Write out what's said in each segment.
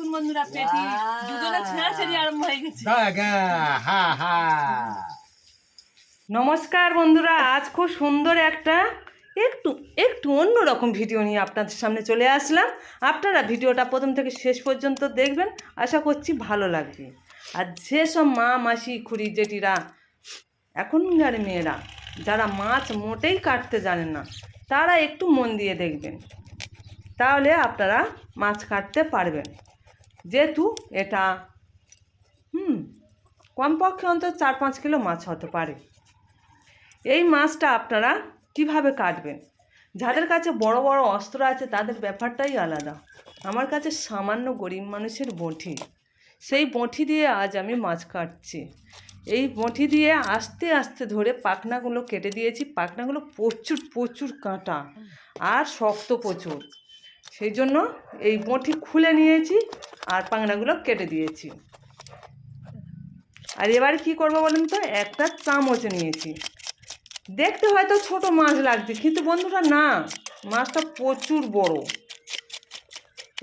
দেখুন বন্ধুরা পেটি দুজনে ছেঁড়াছেড়ি আরম্ভ হয়ে গেছে। দাগা হা হা। নমস্কার বন্ধুরা আজ খুব সুন্দর একটা একটু একটু অন্যরকম ভিডিও নিয়ে আপনাদের সামনে চলে আসলাম। আপনারা ভিডিওটা প্রথম থেকে শেষ পর্যন্ত দেখবেন আশা করছি ভালো লাগবে। আর যেসব মা মাসি খুড়ি জেঠিরা এখনকার মেয়েরা যারা মাছ মোটেই কাটতে জানেন না তারা একটু মন দিয়ে দেখবেন। তাহলে আপনারা মাছ কাটতে পারবেন। যেহেতু এটা, হুম, কমপক্ষে অন্তত চার পাঁচ কিলো মাছ হতে পারে। এই মাছটা আপনারা কীভাবে কাটবেন? যাদের কাছে বড় বড় অস্ত্র আছে, তাদের ব্যাপারটাই আলাদা। আমার কাছে সামান্য গরিব মানুষের বঁটি সেই বঁটি দিয়ে আজ আমি মাছ কাটছি। এই বঁটি দিয়ে আস্তে আস্তে ধরে পাখনাগুলো কেটে দিয়েছি। পাখনাগুলো প্রচুর প্রচুর কাঁটা আর শক্ত প্রচুর। সেই জন্য এই বঁটি খুলে নিয়েছি। আর পাখনাগুলো কেটে দিয়েছি। আর এবার কি করব বলুন তো? একটা চামচ নিয়েছি। দেখতে হয়তো ছোট মাছ লাগছে, কিন্তু বন্ধুরা না, মাছটা প্রচুর বড়।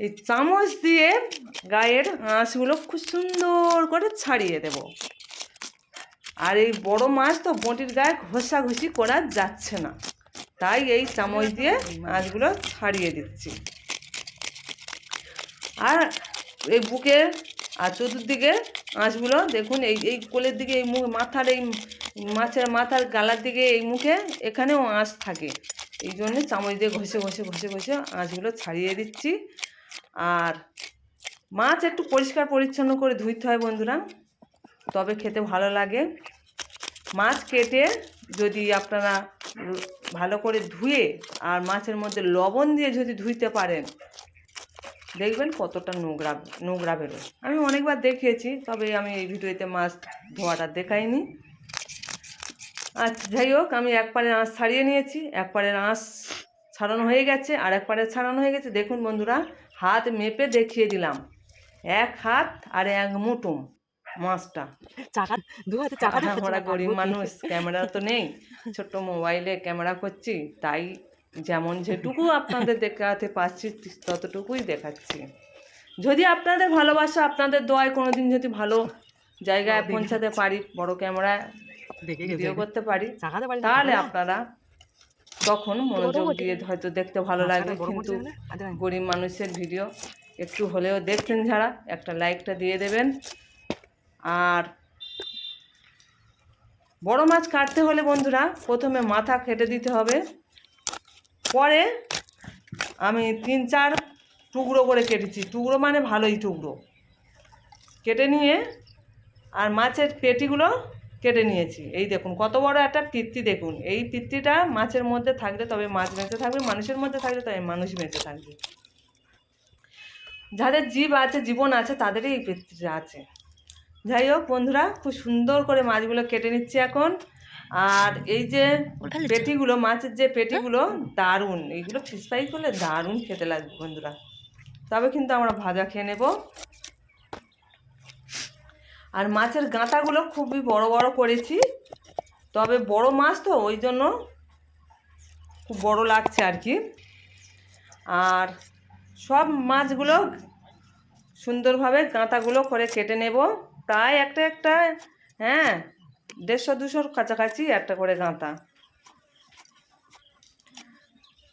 এই চামচ দিয়ে গায়ের আঁশগুলো খুব সুন্দর করে ছাড়িয়ে দেব। আর এই বড় মাছ তো বটির গায়ে ঘষাঘষি করা যাচ্ছে না। তাই এই চামচ দিয়ে মাছগুলো ছাড়িয়ে দিচ্ছি। আর এই বুকে আর চতুর্দিকে আঁশগুলো, দেখুন এই এই কোলের দিকে, এই মুখ, মাথার এই মাছের মাথার গালার দিকে, এই মুখে এখানেও আঁশ থাকে। এই জন্যে চামচ দিয়ে ঘষে ঘষে ঘষে ঘষে আঁশগুলো ছাড়িয়ে দিচ্ছি। আর মাছ একটু পরিষ্কার পরিচ্ছন্ন করে ধুইতে হয় বন্ধুরা, তবে খেতে ভালো লাগে। মাছ কেটে যদি আপনারা ভালো করে ধুয়ে আর মাছের মধ্যে লবণ দিয়ে যদি ধুইতে পারেন দেখবেন কতটা নোংরা নোংরা বেরোয়। আমি অনেকবার দেখিয়েছি তবে আমি এই ভিডিওতে মাছ ধোয়াটা দেখাইনি। আচ্ছা যাই হোক আমি এক পাড়ের আঁশ ছাড়িয়ে নিয়েছি এক পাড়ের আঁশ ছাড়ানো হয়ে গেছে আর এক পাড়ের ছাড়ানো হয়ে গেছে। দেখুন বন্ধুরা হাত মেপে দেখিয়ে দিলাম। এক হাত আর এক মুটুম মাছটা। চাকা দু হাতে চাকা আমরা গরিব মানুষ ক্যামেরা তো নেই। ছোট্ট মোবাইলে ক্যামেরা করছি তাই যেমন যেটুকু আপনাদের দেখাতে পারছি ততটুকুই দেখাচ্ছি। যদি আপনাদের ভালোবাসা আপনাদের দোয়ায় কোনো দিন যদি ভালো জায়গায় পৌঁছাতে পারি বড় ক্যামেরায় দেখে ভিডিও করতে পারি পারি তাহলে আপনারা তখন মনোযোগ দিয়ে হয়তো দেখতে ভালো লাগবে কিন্তু গরিব মানুষের ভিডিও একটু হলেও দেখছেন যারা একটা লাইকটা দিয়ে দেবেন। আর বড় মাছ কাটতে হলে বন্ধুরা প্রথমে মাথা কেটে দিতে হবে। পরে আমি তিন চার টুকরো করে কেটেছি। টুকরো মানে ভালোই টুকরো। কেটে নিয়ে আর মাছের পেটিগুলো কেটে নিয়েছি। এই দেখুন, কত বড় একটা পিত্তি দেখুন। এই পিত্তিটা মাছের মধ্যে থাকলে তবে মাছ বেঁচে থাকবে, মানুষের মধ্যে থাকলে তবে মানুষ বেঁচে থাকবে। যাদের জীব আছে, জীবন আছে, তাদেরই এই পিত্তিটা আছে। যাই হোক বন্ধুরা, খুব সুন্দর করে মাছগুলো কেটে নিচ্ছি এখন। আর এই যে পেটিগুলো মাছের যে পেটিগুলো দারুণ। এইগুলো ফিস ফ্রাই করলে দারুণ খেতে লাগবে বন্ধুরা। তবে কিন্তু আমরা ভাজা খেয়ে নেব। আর মাছের গাঁতাগুলো খুবই বড় বড় করেছি। তবে বড় মাছ তো ওই জন্য খুব বড় লাগছে আর কি। আর সব মাছগুলো সুন্দরভাবে গাঁতাগুলো করে কেটে নেব। প্রায় একটা একটা হ্যাঁ দেড়শো দুশোর কাছাকাছি একটা করে গাঁথা।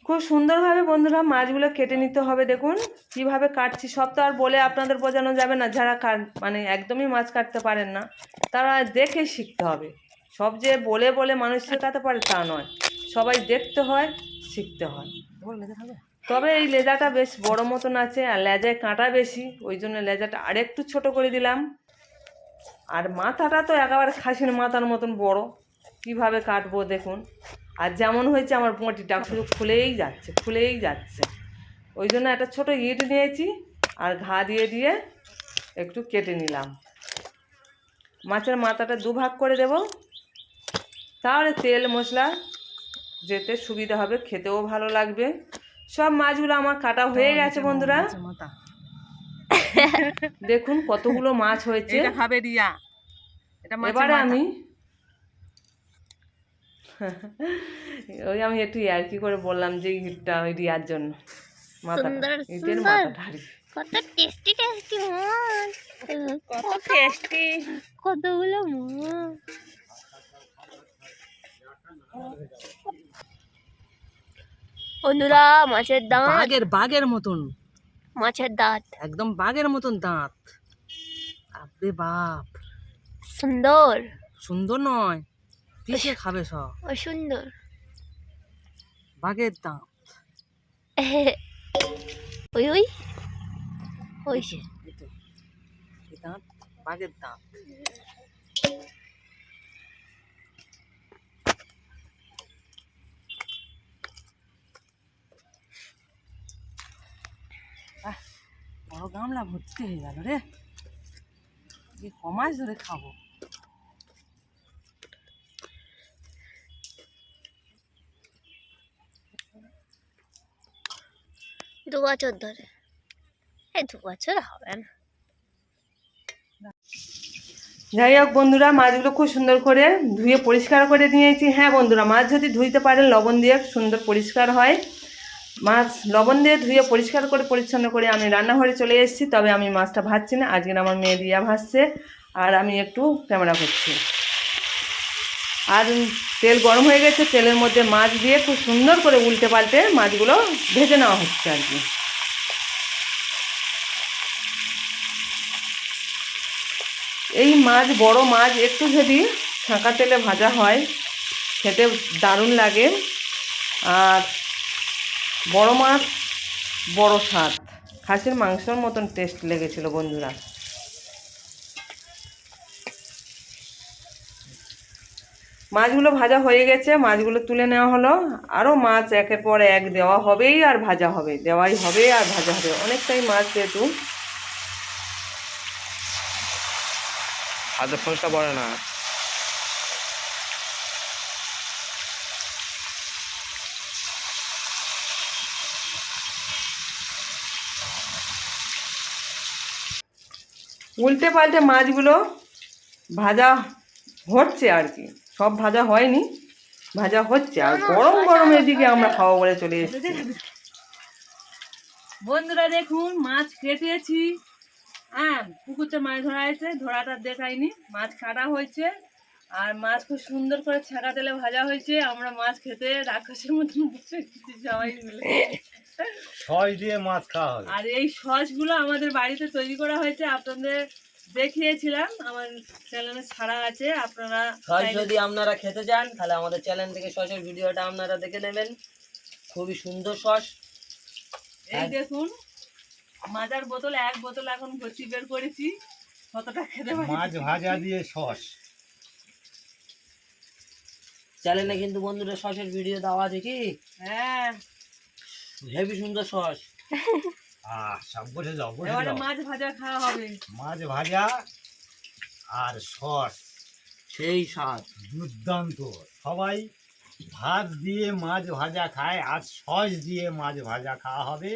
খুব সুন্দরভাবে বন্ধুরা মাছগুলো কেটে নিতে হবে দেখুন কীভাবে কাটছি। সব তো আর বলে আপনাদের বোঝানো যাবে না যারা কাট মানে একদমই মাছ কাটতে পারেন না তারা দেখে শিখতে হবে। সব যে বলে বলে মানুষ শেখাতে পারে তা নয় সবাই দেখতে হয় শিখতে হয়। তবে এই লেজাটা বেশ বড় মতন আছে আর লেজায় কাঁটা বেশি ওই জন্য লেজাটা আরেকটু ছোট করে দিলাম। আর মাথাটা তো একেবারে খাসির মাথার মতন বড়। কীভাবে কাটবো দেখুন। আর যেমন হয়েছে আমার বঁটিটা শুধু খুলেই যাচ্ছে খুলেই যাচ্ছে। ওই জন্য একটা ছোট ইট নিয়েছি আর ঘা দিয়ে দিয়ে একটু কেটে নিলাম। মাছের মাথাটা দুভাগ করে দেব। তাহলে তেল, মশলা যেতে সুবিধা হবে, খেতেও ভালো লাগবে। সব মাছগুলো আমার কাটা হয়ে গেছে, বন্ধুরা। দেখুন কতগুলো মাছ হয়েছে। এটা খাবে রিয়া। এটা এবারে আমি ওই আমি একটু আর কি করে বললাম যে ইটটা ওই রিয়ার জন্য। মাথাটা ইটের মাথাটা কত টেস্টি টেস্টি মাছ। কত টেস্টি কতগুলো মাছ। বন্ধুরা মাছের বাঘের মতন। মাছের দাঁত। একদম বাঘের মতন দাঁত। বাপরে বাপ। সুন্দর। সুন্দর নয় পিসে খাবে সব? সুন্দর। বাঘের দাঁত। ওই ওই। ওই। এই দাঁত বাঘের দাঁত। বড় গামলা ভর্তি হয়ে গেল রে। এই কমাস ধরে খাব। দু বছর ধরে। এই দু বছর হবে না। যাই হোক বন্ধুরা মাছগুলো খুব সুন্দর করে ধুয়ে পরিষ্কার করে নিয়েছি। হ্যাঁ বন্ধুরা মাছ যদি ধুইতে পারেন লবণ দিয়ে সুন্দর পরিষ্কার হয়। মাছ লবণ দিয়ে ধুয়ে পরিষ্কার করে পরিচ্ছন্ন করে আমি রান্নাঘরে চলে এসেছি, তবে আমি মাছটা ভাজছি না। আজকে আমার মেয়ে দিয়া ভাজছে আর আমি একটু ক্যামেরা করছি। আর তেল গরম হয়ে গেছে, তেলের মধ্যে মাছ দিয়ে খুব সুন্দর করে উল্টে পাল্টে মাছগুলো ভেজে নেওয়া হচ্ছে আর কি। এই মাছ, বড় মাছ একটু যদি ছাঁকা তেলে ভাজা হয়, খেতে দারুণ লাগে। আর বড় মাছ, বড় স্বাদ। খাসির মাংসর মতন টেস্ট লেগেছিল বন্ধুরা। মাছগুলো ভাজা হয়ে গেছে, মাছগুলো তুলে নেওয়া হলো। আরও মাছ একের পর এক দেওয়া হবেই আর ভাজা হবে, দেওয়াই হবে আর ভাজা হবে। অনেকটাই মাছ যেহেতু। হাতের ফোঁসটা পড়ে না। উল্টে পাল্টে মাছগুলো ভাজা হচ্ছে আর কি। সব ভাজা হয়নি ভাজা হচ্ছে। আর গরম গরম এদিকে আমরা খাওয়া বলে চলে এসেছি। বন্ধুরা দেখুন মাছ কেটেছি। হ্যাঁ পুকুরতে মাছ ধরা হয়েছে ধরাটা দেখাইনি মাছ কাটা হয়েছে। আর মাছ খুব সুন্দর করে ছাকা তেলে ভাজা হয়েছে। আমরা মাছ খেতে রাক্ষসের মতন বসে সবাই মিলে। ছয় দিয়ে মাছ খাওয়া হবে। আর এই সসগুলো আমাদের বাড়িতে তৈরি করা হয়েছে। আপনাদের দেখিয়েছিলাম। আমার চ্যানেলে ছাড়া আছে। আপনারা সস যদি আপনারা খেতে চান তাহলে আমাদের চ্যানেল থেকে সসের ভিডিওটা আপনারা দেখে নেবেন। খুবই সুন্দর সস। এই দেখুন মাজার বোতল এক বোতল এখন ভর্তি বের করেছি। কতটা খেতে মাছ ভাজা দিয়ে সস। চ্যানেলে কিন্তু বন্ধুরা সসের ভিডিও দেওয়া আছে কি? হ্যাঁ। হেভি সুন্দর সস। আহ সব বসে যাও বসে যাও মাছ ভাজা খাওয়া হবে। মাছ ভাজা আর সস সেই স্বাদ দুর্দান্ত। সবাই ভাত দিয়ে মাছ ভাজা খায় আর সস দিয়ে মাছ ভাজা খাওয়া হবে।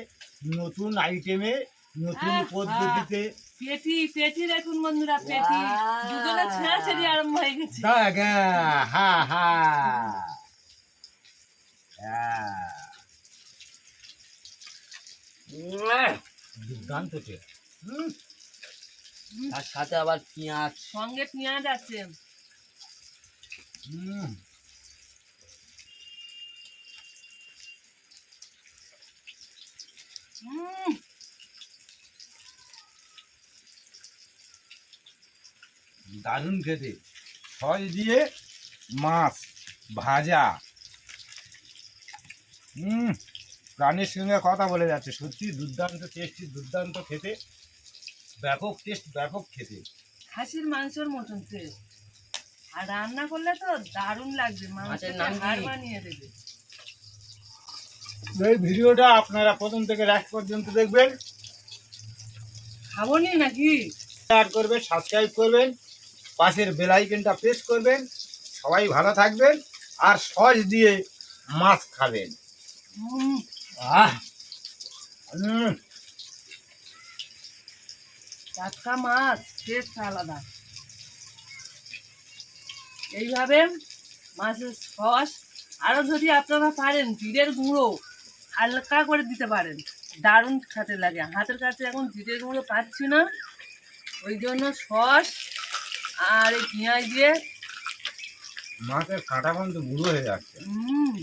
নতুন আইটেমে নতুন পদ্ধতিতে পেটি পেটি দেখুন বন্ধুরা পেটি। দুজনে ছেঁড়াছেড়ি আরম্ভ হয়ে গেছে। হ্যাঁ, হা হা। হ্যাঁ, দুর্দান্ত সাথে আবার পেঁয়াজ। সঙ্গে পেঁয়াজ আছে। হুম। দারুণ খেতে। সস দিয়ে মাছ ভাজা। হুম প্রাণের সঙ্গে কথা বলে যাচ্ছে। সত্যি দুর্দান্ত টেস্টি দুর্দান্ত খেতে। ব্যাপক টেস্ট ব্যাপক খেতে। খাসির মাংসের মতন টেস্ট আর রান্না করলে তো দারুণ লাগবে। মাছের মাংসের হাড় বানিয়ে দেবে। এই ভিডিওটা আপনারা প্রথম থেকে লাস্ট পর্যন্ত দেখবেন। খাব নি নাকি? শেয়ার করবেন সাবস্ক্রাইব করবেন। পাশের বেল আইকনটা প্রেস করবেন, সবাই ভালো থাকবেন, আর সস দিয়ে মাছ খাবেন। টাটকা মাছ টেস্ট আলাদা। এইভাবে মাছের সস আরও যদি আপনারা পারেন, জিরের গুঁড়ো, হালকা করে দিতে পারেন। দারুণ খেতে লাগে। হাতের কাছে এখন জিরের গুঁড়ো পাচ্ছি না, ওই জন্য সস আর এই পেঁয়াজ দিয়ে মাছের কাঁটা কিন্তু বুড়ো হয়ে যাচ্ছে। উম,